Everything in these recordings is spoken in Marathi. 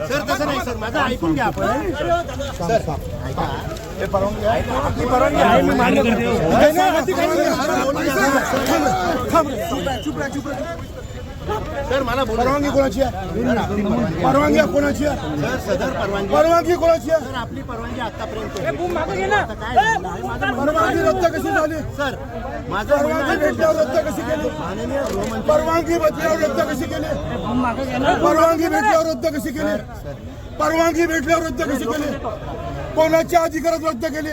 सर तसं नाही सर माझं ऐकून घ्या आपण सर ऐका हे परवानगी आहे आपली परवानगी आहे मी मान्य सर मला परवानगी कोणाची आहे? परवानगी कोणाची आहे? सर सदर परवानगी. परवानगी कोणाची आहे? सर आपली परवानगी आतापर्यंत परवानगी रद्द कशी झाली? सर माझं म्हणणं परवानगी आहे- भेटल्यावर रद्द कशी केली? माननीय गृहमंत्री परवानगी भेटल्यावर रद्द कशी केली? परवानगी भेटल्यावर रद्द कशी केली? परवानगी भेटल्यावर रद्द कशी केली? कोणाच्या अधिकारात रद्द केली?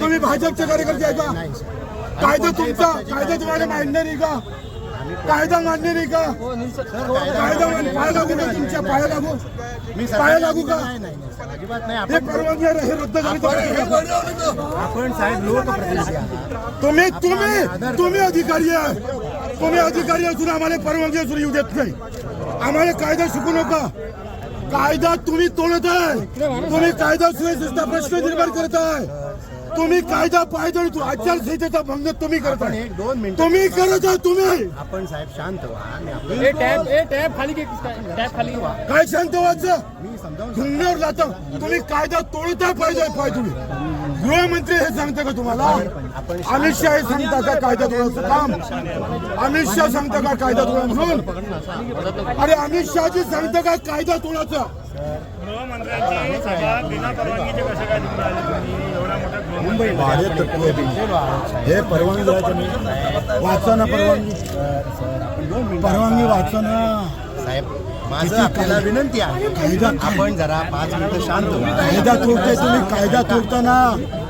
तुम्ही भाजपचे कार्यकर्ते आहे का? कायदा तुमचा कायदा तुम्हाला मान्य नाही का? कायदा मान्य नाही का? नाही. सर. कायदा कायदा पाया लागू का तुमच्या पाया लागू. मी पाया लागू का? अजिबात नाही. हे आपण परवानगी आहे, हे रद्द आपण साहेब लोकप्रतिनिधी आहात. तुम्ही तुम्ही तुम्ही अधिकारी आहे तुम्ही अधिकारी असून आम्हाला परवानगी असून येऊ देत नाही. आम्हाला कायदा शिकू नका. कायदा तुम्ही तोडत आहे. तुम्ही कायदा सुव्यवस्थेचा प्रश्न निर्माण करत आहे. तुम्ही कायदा पायदळ आचारसंहितेचा भंग तुम्ही करत आपण आहे. एक दोन मिनिटं तुम्ही करत आहे तुम्ही. आपण साहेब शांत व्हा मी ए खाली घे खाली काय शांत व्हायचं? मी समजावून धुंगावर जाता. तुम्ही कायदा तोडताय पाहिजे पाय तुम्ही. गृहमंत्री हे सांगता का तुम्हाला? अमित शहा हे सांगता का कायदा तोडायचं काम? अमित शहा सांगता का कायदा तोडा म्हणून? अरे अमित शहाजी सांगता का कायदा तोडायचा? गृहमंत्र्यांची सभा बिना परवानगीचे कसं काय तुम्ही आले तुम्ही? एवढा मोठा गृहमंत्री मुंबई भाडे तत्व हे परवानगी द्यायचं नाही. वाचा ना परवानगी. परवानगी वाचा ना. साहेब माझं आपल्याला विनंती आहे. कायदा आपण जरा पाच मिनिटं शांत कायदा तोडताय तुम्ही कायदा तोडताना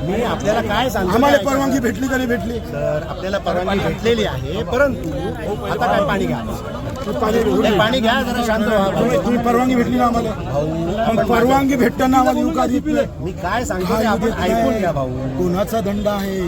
मी आपल्याला काय सांगतो आम्हाला. परवानगी भेटली नाही भेटली. सर आपल्याला परवानगी भेटलेली आहे परंतु आता काय पाणी घ्या. पाणी घ्या जरा शांत तुम्ही व्हा. तुम्ही परवानगी भेटली ना आम्हाला. मग परवानगी भेटताना आम्हाला येऊ का देत नाही? मी काय सांगतो ते आपण ऐकून घ्या. भाऊ. कोणाचा दंड आहे?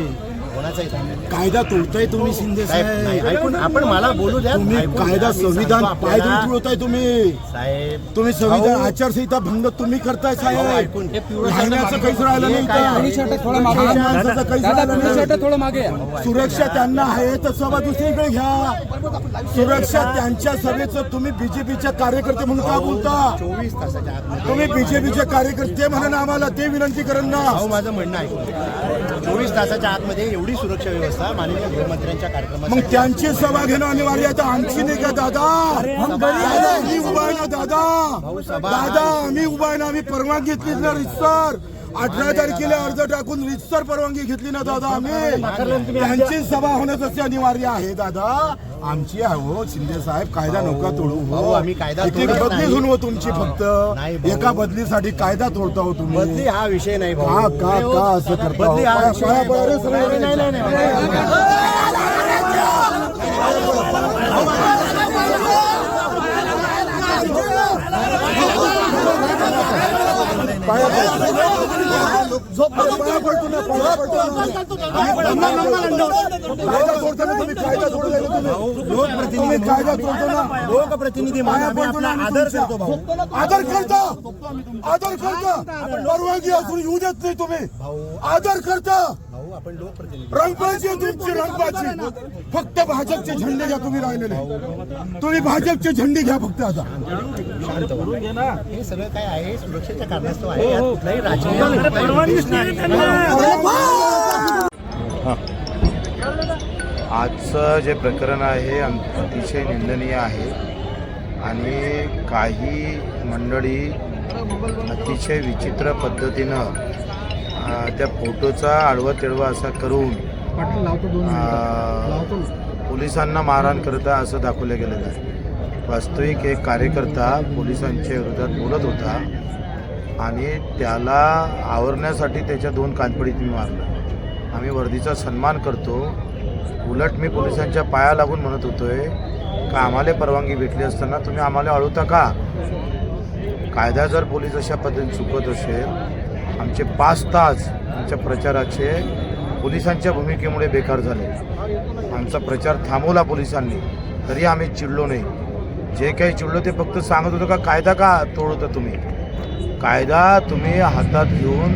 कोणाचाही. कायदा तोडताय तुम्ही शिंदे साहेब नाही साहेब ऐकून आपण मला बोलू द्या तुम्ही ऐकून कायदा. मी संविधान सांगतो पाय आपल्याला. तुळताय तुम्ही साहेब तुम्ही संविधान आचारसंहिता भंग तुम्ही करताय भाऊ, साहेब ऐकून घ्या. राहण्याचं काहीच राहिलं नाही हे काय आहे? इथं. लहान माणसाचं काहीच राहिलं नाही. थोडं मागे या. सुरक्षा त्यांना आहे तर सभा दुसरीकडे घ्या सुरक्षा त्यांच्या सभेचं तुम्ही बीजेपीच्या कार्यकर्ते म्हणून का बोलता चोवीस तासाच्या आतमध्ये तुम्ही बीजेपीचे कार्यकर्ते म्हणून आम्हाला ते विनंती करण ना माझं म्हणणं आहे चोवीस तासाच्या आतमध्ये एवढी सुरक्षा व्यवस्था माननीय गृहमंत्र्यांच्या मग कार्यक्रमासाठी त्यांची सभा घेणं अनिवार्य आहे. तर आमची नाही का दादा? दादा आम्ही उभा आहे ना दादा? दादा आम्ही उभा आहे ना आम्ही परवानगी घेतली ना रितसर. अठरा तारखेला अर्ज टाकून रितसर परवानगी घेतली ना दादा आम्ही. त्यांची सभा होणं तसे अनिवार्य आहे दादा. आमची आहे हो शिंदे साहेब कायदा नका तोडू भाऊ, हो आम्ही कायदा किती तोडत बदली नाही. हो तुमची फक्त भाऊ. एका बदलीसाठी कायदा तोडता हो तुम्ही बदली हा विषय नाही भाऊ का का का असं करता हो? बदली हा पाया- विषय पाया- नाही, पाया- भाऊ. नाही, नाही, नाही, नाही. कायदा तोडतो ना आदर करतो भाऊ आदर करता आदर करता परवानगी असून येऊ देत नाही तुम्ही आदर करता फक्त भाजपचे झेंडे घ्या तुम्ही राहिलेले तुम्ही भाजपचे झेंडे घ्या फक्त आता सगळं काय आहे सुरक्षेच्या कारणास्तव आहे. आजचं जे प्रकरण आहे अतिशय निंदनीय आहे. आणि काही मंडळी अतिशय विचित्र पद्धतीनं त्या फोटोचा आडवा तिडवा असा करून पोलिसांना मारहाण करत असं दाखवलं गेलेलं आहे. वास्तविक एक कार्यकर्ता पोलिसांच्या विरोधात बोलत होता. आणि त्याला आवरण्यासाठी त्याच्या दोन कानपडीत मी मारलं. आम्ही वर्दीचा सन्मान करतो. उलट मी पोलिसांच्या पाया लागून म्हणत होतोय का आम्हाला परवानगी भेटली असताना तुम्ही आम्हाला अळवता का? कायदा जर पोलीस अशा पद्धतीने चुकत असेल आमचे पाच तास आमच्या प्रचाराचे पोलिसांच्या भूमिकेमुळे बेकार झाले. आमचा प्रचार थांबवला पोलिसांनी तरी आम्ही चिडलो नाही. जे काही चिडलो ते फक्त सांगत होतो का कायदा का तोडवता तुम्ही? कायदा तुम्ही हातात घेऊन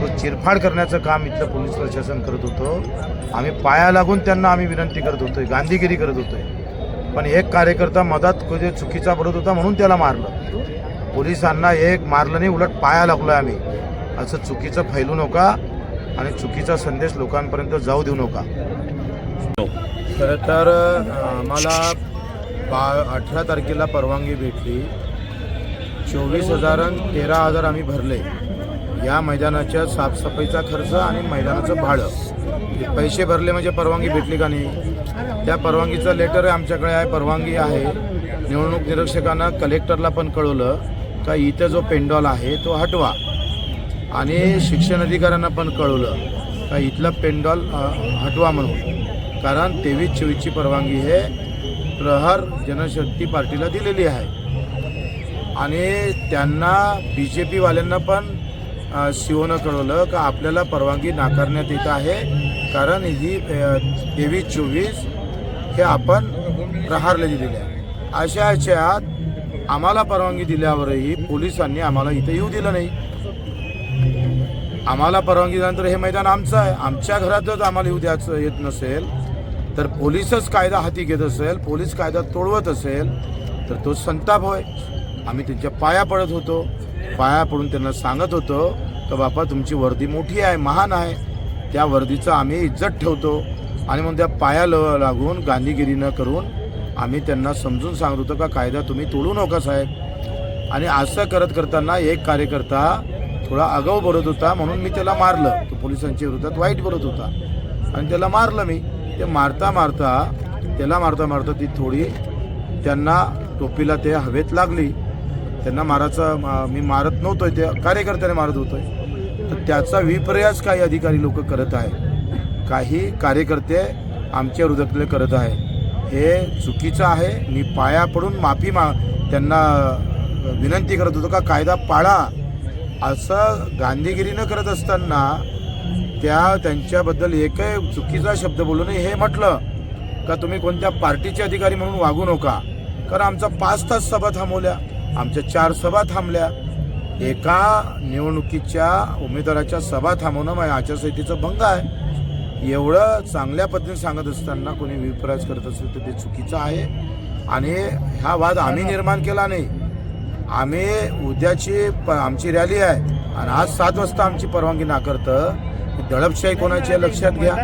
तो चिरफाड करण्याचं काम इथलं पोलीस प्रशासन करत होतो. आम्ही पाया लागून त्यांना आम्ही विनंती करत होतो गांधीगिरी करत होतो पण एक कार्यकर्ता मधात कधी चुकीचा पडत होता म्हणून त्याला मारलं. पोलिसांना एक मारलं नाही उलट पाया लागलोय आम्ही. असं चुकीचं फैलू नका आणि चुकीचा संदेश लोकांपर्यंत जाऊ देऊ नका. खरं तर आम्हाला बा अठरा तारखेला परवानगी भेटली. चोवीस हजार तेरा हजार आम्ही भरले. या मैदानाच्या साफसफाईचा खर्च आणि मैदानाचं भाडं. म्हणजे पैसे भरले म्हणजे परवानगी भेटली का नाही? त्या परवानगीचं लेटर आमच्याकडे आहे परवानगी आहे. निवडणूक निरीक्षकांना कलेक्टरला पण कळवलं का इथं जो पेंडॉल आहे तो हटवा. आणि शिक्षण अधिकाऱ्यांना पण कळवलं का इथलं पेंडॉल हटवा म्हणून. कारण तेवीस चोवीसची परवानगी हे प्रहार जनशक्ती पार्टीला दिलेली आहे. आणि त्यांना बी जे पीवाल्यांना पण शिवनं कळवलं का आपल्याला परवानगी नाकारण्यात येत आहे. कारण ही तेवीस चोवीस हे आपण प्रहारले दिलेले आहे. अशा ह्याच्यात आम्हाला परवानगी दिल्यावरही पोलिसांनी आम्हाला इथं येऊ दिलं नाही. आम्हाला परवानगी दिल्यानंतर हे मैदान आमचं आहे. आमच्या घरातच आम्हाला येऊ द्यायचं येत नसेल तर पोलीसच कायदा हाती घेत असेल पोलीस कायदा तोडवत असेल तर तो संताप होय. आम्ही त्यांच्या पाया पडत होतो. पाया पडून त्यांना सांगत होतो का बापा तुमची वर्दी मोठी आहे महान आहे. त्या वर्दीचं आम्ही इज्जत ठेवतो आणि मग त्या पाया ल लागून गांधीगिरी न करून आम्ही त्यांना समजून सांगत होतो का कायदा तुम्ही तोडू नका साहेब. आणि असं करत करताना एक कार्यकर्ता थोडा आगाऊ बोलत होता म्हणून मी त्याला मारलं. तो पोलिसांच्या विरोधात वाईट बोलत होता. आणि त्याला मारलं मी. ते मारता मारता त्याला मारता मारता ती थोडी त्यांना टोपीला ते हवेत लागली. त्यांना मारायचं मा- मी मारत नव्हतोय ते कार्यकर्त्याने मारत होतोय. तर त्याचा विप्रयास काही अधिकारी लोक करत आहे काही कार्यकर्ते आमच्या हृदयातले करत आहे हे चुकीचं आहे. मी पाया पडून माफी मा त्यांना विनंती करत होतो का कायदा पाळा. असं गांधीगिरीनं करत असताना त्या त्यांच्याबद्दल एकही चुकीचा शब्द बोलू नये हे म्हटलं. का तुम्ही कोणत्या पार्टीचे अधिकारी म्हणून वागू नका? कारण आमचा पाच तास सभा थांबवल्या. आमच्या चार सभा थांबल्या. एका निवडणुकीच्या उमेदवाराच्या सभा थांबवणं माझ्या आचारसंहितेचा भंग आहे. एवढं चांगल्या पद्धतीने सांगत असताना कोणी विपराज करत असेल तर ते चुकीचं आहे. आणि हा वाद आम्ही निर्माण केला नाही. आम्ही उद्याची प आमची रॅली आहे. आणि आज सात वाजता आमची परवानगी नाकारतं दडपशाही कोणाची लक्षात घ्या.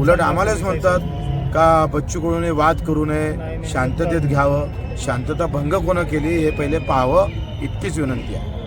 उलट आम्हालाच म्हणतात का बच्चू कडूने वाद करू नये शांततेत घ्यावं. शांतता भंग कोणं केली हे पहिले पाहावं इतकीच विनंती आहे.